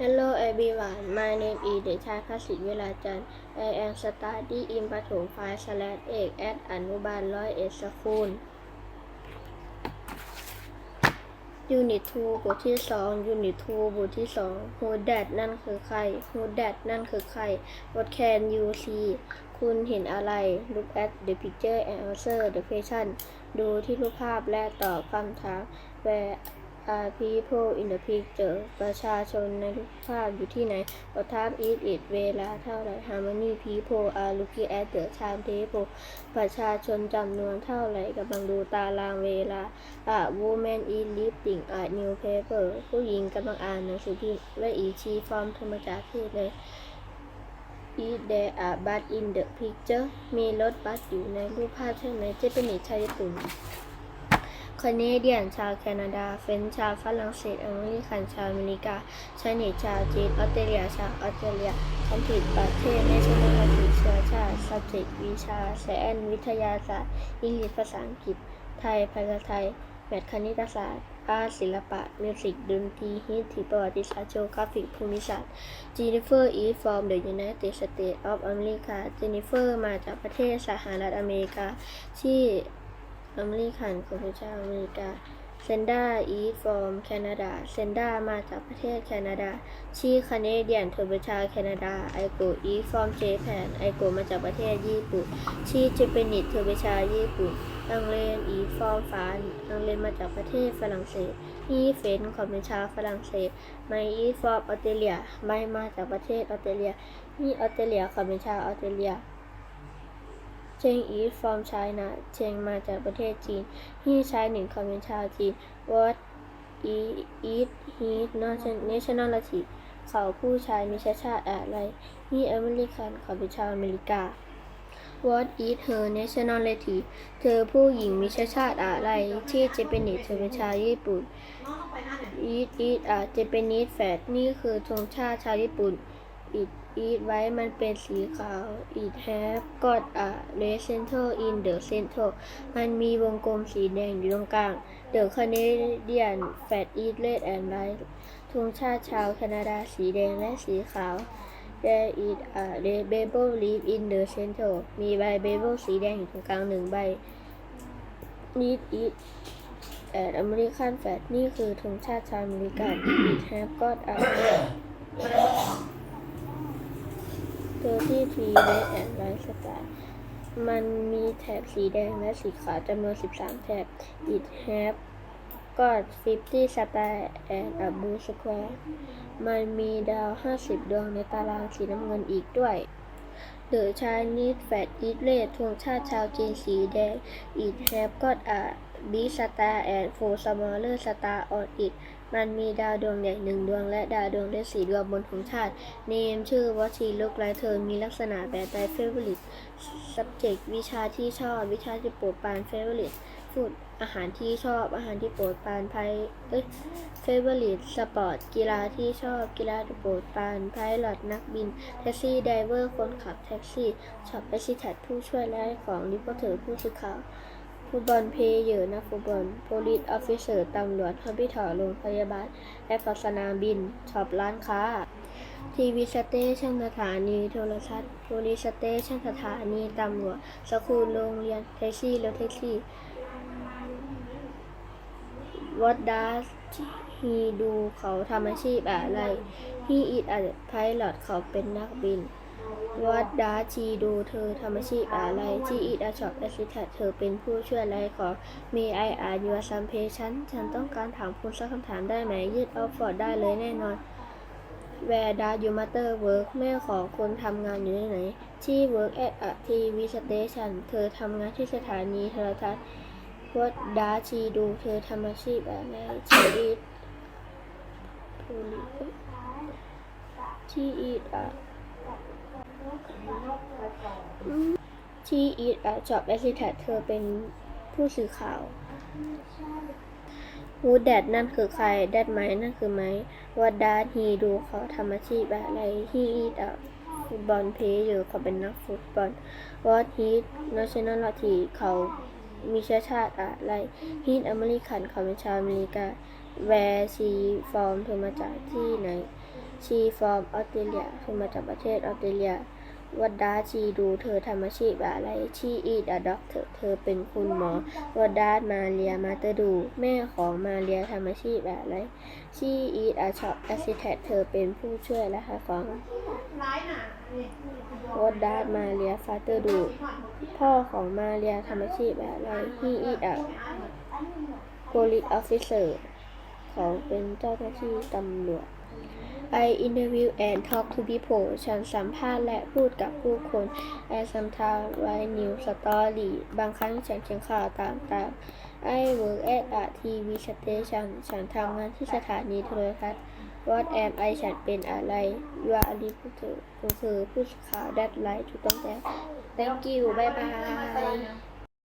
Hello everyone, my name is Dechai พัสิทธิ์เวลาจัน I am study in ประถมฝ่าย slash เอก at อนุบาลร้อยเอ็ดสคูล Unit 2บทที่ 2 Unit 2บทที่ 2 Who that นั่นคือใคร Who that นั่นคือใคร What can you see คุณเห็นอะไร Look at the picture and answer the question ดูที่รูปภาพและตอบคำถาม Where are people in the picture ประชาชนในรูปภาพอยู่ที่ไหน What time is it เวลาเท่าไหร่ How many people are looking at the timetable ประชาชนจำนวนเท่าไหร่กำลังดูตารางเวลา A woman is reading a newspaper ผู้หญิงกำลังอ่านหนังสือพิมพ์และอีชีฟอร์มธรรมจากที่เลย Is there a bus in the picture มีรถบัสอยู่ในรูปภาพใช่ไหมเจเป็นนิชาวญี่ปุ่ คเนเดียน ชาวแคนาดา เฟนชาวฝรั่งเศส อเมริกันชาวอเมริกาชาเนชาวจีน ออสเตรเลีย ชาวออสเตรเลียคันผิดประเทศในชนบทเชื้อชาติ subject วิชาแสนวิทยาศาสตร์ อังกฤษ ภาษาอังกฤษ ไทย ภาษาไทย แมทคณิตศาสตร์อาร์ตศิลปะ มิวสิกดนตรีฮิสทีประวัติศาสตร์โจกราฟิกภูมิศาสตร์เจนนิเฟอร์ is from the United States of America เจนนิเฟอร์มาจากประเทศสหรัฐอเมริกา ที่ อเมริกันของพระเจ้าอเมริกาเซนด้า is from Canada เซนด้ามาจากประเทศแคนาดาชื่อคเนเดียนเธอเป็นชาแคนาดาไอโก is from Japan ไอโกมาจากประเทศญี่ปุ่นชื่อเจเปนิสเธอเป็นชาญี่ปุ่นอังเลน is from France อังเลนมาจากประเทศฝรั่งเศสอีเฟนของเป็นชาวฝรั่งเศสไมอีฟอร์ออสเตรเลียไม่มาจากประเทศออสเตรเลียนี่ออสเตรเลียของเป็นชาวออสเตรเลีย เชงอีฟอร์มไชน่าเชงมาจากประเทศจีนฮีชายหนึ่งของเป็นชาวจีน What is it his nationality เขาผู้ชายมีเชื้อชาติอะไรนี่อเมริกันเขาเป็นชาวอเมริกา What is her nationality เธอผู้หญิงมีเชื้อชาติอะไร ที่เจแปนิสเธอเป็นชาวญี่ปุ่น It is a Japanese flag นี่คือธงชาติชาวญี่ปุ่น It is ไว้มันเป็นสีขาว It have got a red center in the center มันมีวงกลมสีแดงอยู่ตรงกลาง The Canadian flag is red and white ธงชาติชาวแคนาดาสีแดงและสีขาว There is a red maple leaf in the center มีใบเบเบิลสีแดงอยู่ตรงกลางหนึ่งใบ It is แอดอเมริกันแฟดนี่คือธงชาติชาวอเมริกัน It have got a เ h อที่ทีเ red and white star มันมีแถบสีแดงและสีขาวจำนวน 13 แถบ It have got 50 star and a blue square มันมีดาว 50 ดวงในตารางสีน้ำเงินอีกด้วย The Chinese flag is red ธงชาติชาวจีนสีแดง It have got a big star and four smaller star on it มันมีดาวดวงใหญ่หนึ่งดวงและดาวดวงเล็กสีดวงบนธงชาติ Name ชื่อวัชีลูกไลเธอมีลักษณะแบบใด Favorite subject วิชาที่ชอบ วิชาที่โปรดปาน Favorite food อาหารที่ชอบอาหารที่โปรดปานไพเอ้ย Favorite sport กีฬาที่ชอบกีฬาที่โปรดปาน Pilot นักบิน แท็กซี่ไดเวอร์คนขับแท็กซี่ช็อปไปชิทผู้ช่วยและของรีพอร์เตอร์ผู้สื่อข่าว ฟุตบอลเพลเยอร์นักฟุตบอล police officer ตำรวจ hospital โรงพยาบาลแอร์พอร์สนามบินช็อปร้านค้า ทีวีสเตชันสถานีโทรทัศน์ police station สถานีตำรวจสคูลโรงเรียนแท็กซี่รถแท็กซี่ What does he do เขาทำอาชีพอะไร He is a pilot เขาเป็นนักบิน วัดดาชีดูเธอทำอาชีพอะไรที่อีดอาชอปแอสิแทเธอเป็นผู้ช่วยอะไรของมีไออาร์ยูซัมเพชันฉันต้องการถามคุณสักคำถามได้ไหม ยืดออฟฟอร์ดได้เลยแน่นอนแวร์ดายูมาเตอร์เวิร์กแม่ของคนทำงานอยู่ที่ไหน ที่เวิร์กแอดอทีวีสเตชันเธอทำงานที่สถานีโทรทัศน์วัดดาชีดูเธอทำอาชีพอะไรที่อีดที่อีดอะ ที่อีทอาจอบแอสซิทัตเธอเป็นผู้สื่อข่าววูดแดดนั่นคือใคร แดดไหมนั่นคือไหมวัดดาฮีดูเขาทำอาชีพอะไรที่อีทอาฟุตบอลเพย์อยู่เขาเป็นนักฟุตบอลวอดฮีทนัชนัลลอทีเขามีเชื้อชาติอะไรฮีทอเมริกันเขาเป็นชาวอเมริกาแวร์ซีฟอร์มเธอมาจากที่ไหนชีฟอร์มออสเตรเลียเธอมาจากประเทศออสเตรเลีย วัดดาจีดูเธอทำอาชีพอะไรชีอีดอะด็อกเธอเธอเป็นคุณหมอวัดดามาเรียมาเตอร์ดู แม่ของมาเรียทำอาชีพอะไรชีอีดอะช็อปแอสซิแทเธอเป็นผู้ช่วยนะคะของวัดดามาเรียฟาเตอร์ดู พ่อของมาเรียทำอาชีพอะไรชีอีดอะโกลิตออฟฟิเซอร์ เขาเป็นเจ้าหน้าที่ตำรวจ I interview and talk to people ฉันสัมภาษณ์และพูดกับผู้คน I sometimes write new story บางครั้งฉันเขียนข่าวต่างๆ I work at a TV station ฉันทำงานที่สถานีโทรทัศน์ What am I ฉันเป็นอะไร You are a reporter คุณคือผู้สื่อข่าว That right ถูกต้องแล้ว Thank you บ๊ายบาย